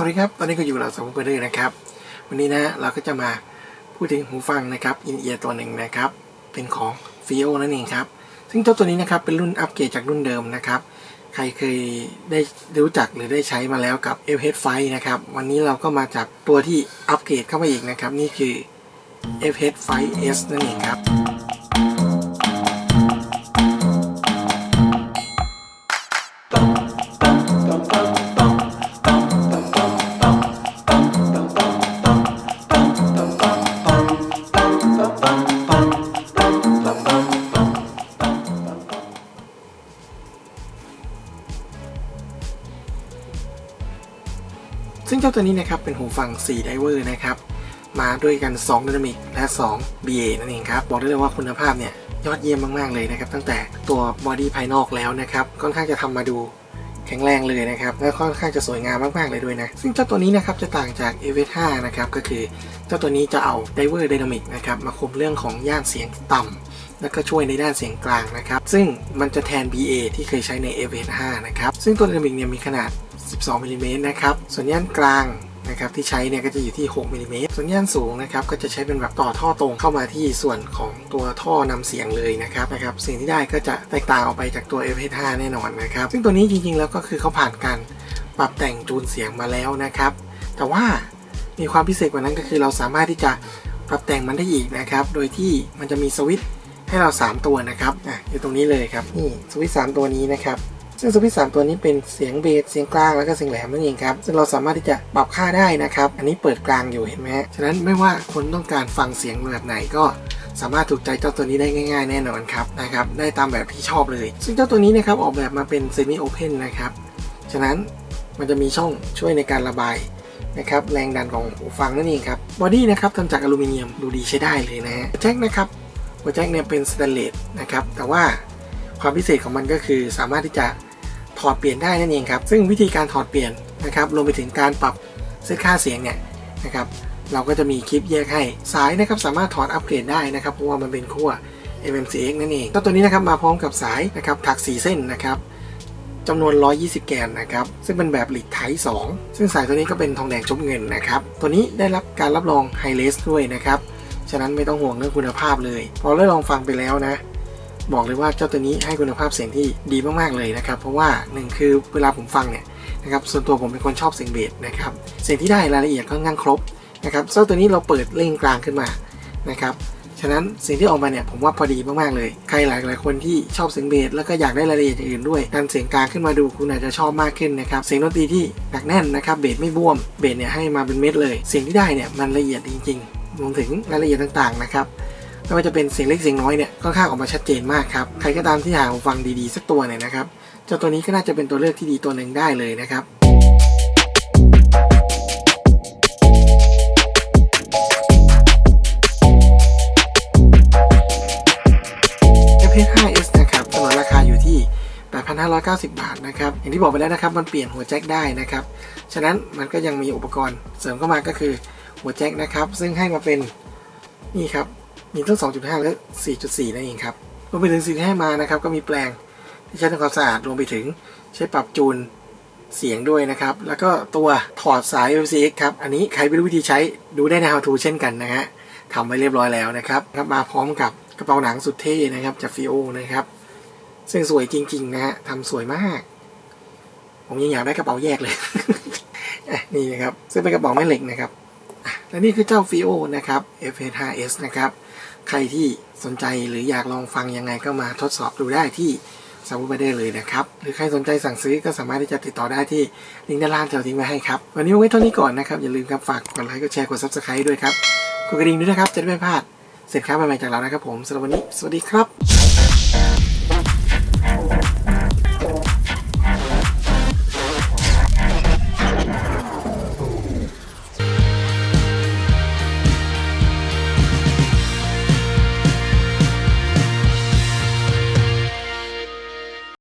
สวัสดีครับตอนนี้ก็อยู่เราสองคนเลยนะครับ วันนี้นะเราก็จะมาพูดถึงหูฟังนะครับอินเอียร์ตัวหนึ่งนะครับ เป็นของ f ิโอนั่นเองครับ ซึ่งเจ้าตัวนี้นะครับเป็นรุ่นอัปเกรดจากรุ่นเดิมนะครับ ใครเคยได้รู้จักหรือได้ใช้มาแล้วกับ f h 5นะครับ วันนี้เราก็มาจากตัวที่อัปเกรดเข้ามาอีกนะครับ นี่คือ f h 5 s นั่นเองครับ จ้าตัวนี้นะครับเป็นหูฟัง4ไดเวอร์นะครับ มาด้วยกัน 2 d y นามิกและ 2 BA นั่นเองครับ บอกได้เลยว่าคุณภาพเนี่ยยอดเยี่ยมมาก ๆ เลยนะครับ ตั้งแต่ตัวบอดี้ภายนอกแล้วนะครับ ค่อนข้างจะทำมาดูแข็งแรงเลยนะครับ และค่อนข้างจะสวยงามมาก ๆ เลยด้วยนะ ซึ่งเจ้าตัวนี้นะครับจะต่างจาก a v 5นะครับ ก็คือเจ้าตัวนี้จะเอาไดเวอร์ไดนามิกนะครับมาคุมเรื่องของย่านเสียงต่ำแล้วก็ช่วยในด้านเสียงกลางนะครับ ซึ่งมันจะแทน BA ที่เคยใช้ใน f 5นะครับ ซึ่งตัวไดนามิกเนี่ยมีขนาด 12มิลลิเมตรนะครับ ส่วนย่านกลางนะครับที่ใช้เนี่ยก็จะอยู่ที่6มิลลิเมตรส่วนย่านสูงนะครับก็จะใช้เป็นแบบต่อท่อตรงเข้ามาที่ส่วนของตัวท่อนำเสียงเลยนะครับนะครับสิ่งที่ได้ก็จะแตกต่างออกไปจากตัว F5 แน่นอนนะครับ ซึ่งตัวนี้จริงๆแล้วก็คือเขาผ่านการปรับแต่งจูนเสียงมาแล้วนะครับ แต่ว่ามีความพิเศษกว่านั้นก็คือเราสามารถที่จะปรับแต่งมันได้อีกนะครับ โดยที่มันจะมีสวิตช์ให้เรา 3 ตัวนะครับอะอยู่ตรงนี้เลยครับนี่สวิตช์3ตัวนี้นะครับ ซึ่งสวิตช์สามตัวนี้เป็นเสียงเบสเสียงกลางแล้วก็เสียงแหลมนั่นเองครับซึ่งเราสามารถที่จะปรับค่าได้นะครับ อันนี้เปิดกลางอยู่เห็นไหมฉะนั้นไม่ว่าคนต้องการฟังเสียงแบบไหนก็สามารถถูกใจเจ้าตัวนี้ได้ง่าย ๆ แน่นอนครับนะครับได้ตามแบบที่ชอบเลย ซึ่งเจ้าตัวนี้นะครับออกแบบมาเป็นเซมิโอเพนนะครับฉะนั้นมันจะมีช่องช่วยในการระบายนะครับแรงดันของหูฟังนั่นเองครับบอดี้นะครับทำจากอลูมิเนียมดูดีใช้ได้เลยนะฮะแจ็คนะครับหัวแจ็คเนี่ยเป็นสแตนเลสนะครับแต่ว่าความพิเศษของมันก็คือสามารถที่จะ ถอดเปลี่ยนได้นั่นเองครับ ซึ่งวิธีการถอดเปลี่ยนนะครับรวมไปถึงการปรับเซตค่าเสียงเนี่ยนะครับเราก็จะมีคลิปแยกให้สายนะครับสามารถถอดอัปเกรดได้นะครับเพราะว่ามันเป็นขั้ว MMCX นั่นเองตัวตัวนี้นะครับมาพร้อมกับสายนะครับถัก 4 เส้นนะครับจำนวน 120 แกนนะครับ ซึ่งเป็นแบบหลีดไทป์2ซึ่งสายตัวนี้ก็เป็นทองแดงชมเงินนะครับ ตัวนี้ได้รับการรับรองไฮเลสด้วยนะครับ ฉะนั้นไม่ต้องห่วงเรื่องคุณภาพเลย พอได้ลองฟังไปแล้วนะ บอกเลยว่าเจ้าตัวนี้ให้คุณภาพเสียงที่ดีมากๆเลยนะครับ เพราะว่าหนึ่งคือเวลาผมฟังเนี่ยนะครับส่วนตัวผมเป็นคนชอบเสียงเบสนะครับเสียงที่ได้รายละเอียดค่อนข้างครบนะครับเจ้าตัวนี้เราเปิดเล่งกลางขึ้นมานะครับฉะนั้นเสียงที่ออกมาเนี่ยผมว่าพอดีมากๆเลย ใครหลายๆคนที่ชอบเสียงเบสแล้วก็อยากได้รายละเอียดอื่นด้วยการเสียงกลางขึ้นมาดูคุณอาจจะชอบมากขึ้นนะครับเสียงดนตรีที่หนักแน่นนะครับเบสไม่บวมเบสเนี่ยให้มาเป็นเม็ดเลย เสียงที่ได้เนี่ยมันละเอียดจริงๆรวมถึงรายละเอียดต่างๆนะครับ ไม่ว่าจะเป็นเสียงเล็กเสียงน้อยเนี่ยค่อนข้างออกมาชัดเจนมากครับใครก็ตามที่หาหูฟังดีๆ สักตัวเนี่ยนะครับเจ้าตัวนี้ก็น่าจะเป็นตัวเลือกที่ดีตัวหนึ่งได้เลยนะครับ FH5S นะครับสนนราคาอยู่ที่8,590 บาทนะครับ อย่างที่บอกไปแล้วนะครับ มันเปลี่ยนหัวแจ็คได้นะครับ ฉะนั้นมันก็ยังมีอุปกรณ์เสริมเข้ามาก็คือหัวแจ็คนะครับ ซึ่งให้มาเป็นนี่ครับ มีทั้ง 2.5 และ 4.4 นั่นเองครับรวมไปถึงสิ่งที่ให้มานะครับ ก็มีแปลงที่ใช้ทำความสะอาดรวมไปถึงใช้ปรับจูนเสียงด้วยนะครับ แล้วก็ตัวถอดสาย FCX ครับ อันนี้ใครไม่รู้วิธีใช้ดูได้ใน How to เช่นกันนะฮะทำไว้เรียบร้อยแล้วนะครับครับมาพร้อมกับกระเป๋าหนังสุดเท่นะครับจากฟิโอนะครับ ซึ่งสวยจริง ๆ นะฮะทำสวยมาก ผมยังอยากได้กระเป๋าแยกเลยนี่นะครับ ซึ่งเป็นกระเป๋าแม่เหล็กนะครับ และนี่คือเจ้าฟิโอนะครับ F5S นะครับ ใครที่สนใจหรืออยากลองฟังยังไงก็มาทดสอบดูได้ที่ซาบูบได้เลยนะครับ หรือใครสนใจสั่งซื้อก็สามารถที่จะติดต่อได้ที่ลิงก์ด้านล่างที่เราทิ้งไว้ให้ครับ วันนี้ไว้เท่านี้ก่อนนะครับ อย่าลืมครับฝากกดไลค์กดแชร์กด subscribe ด้วยครับกดกระดิ่งด้วยนะครับ จะได้ไม่พลาดสินค้าใหม่ๆจากเรานะครับผมสำหรับวันนี้สวัสดีครับ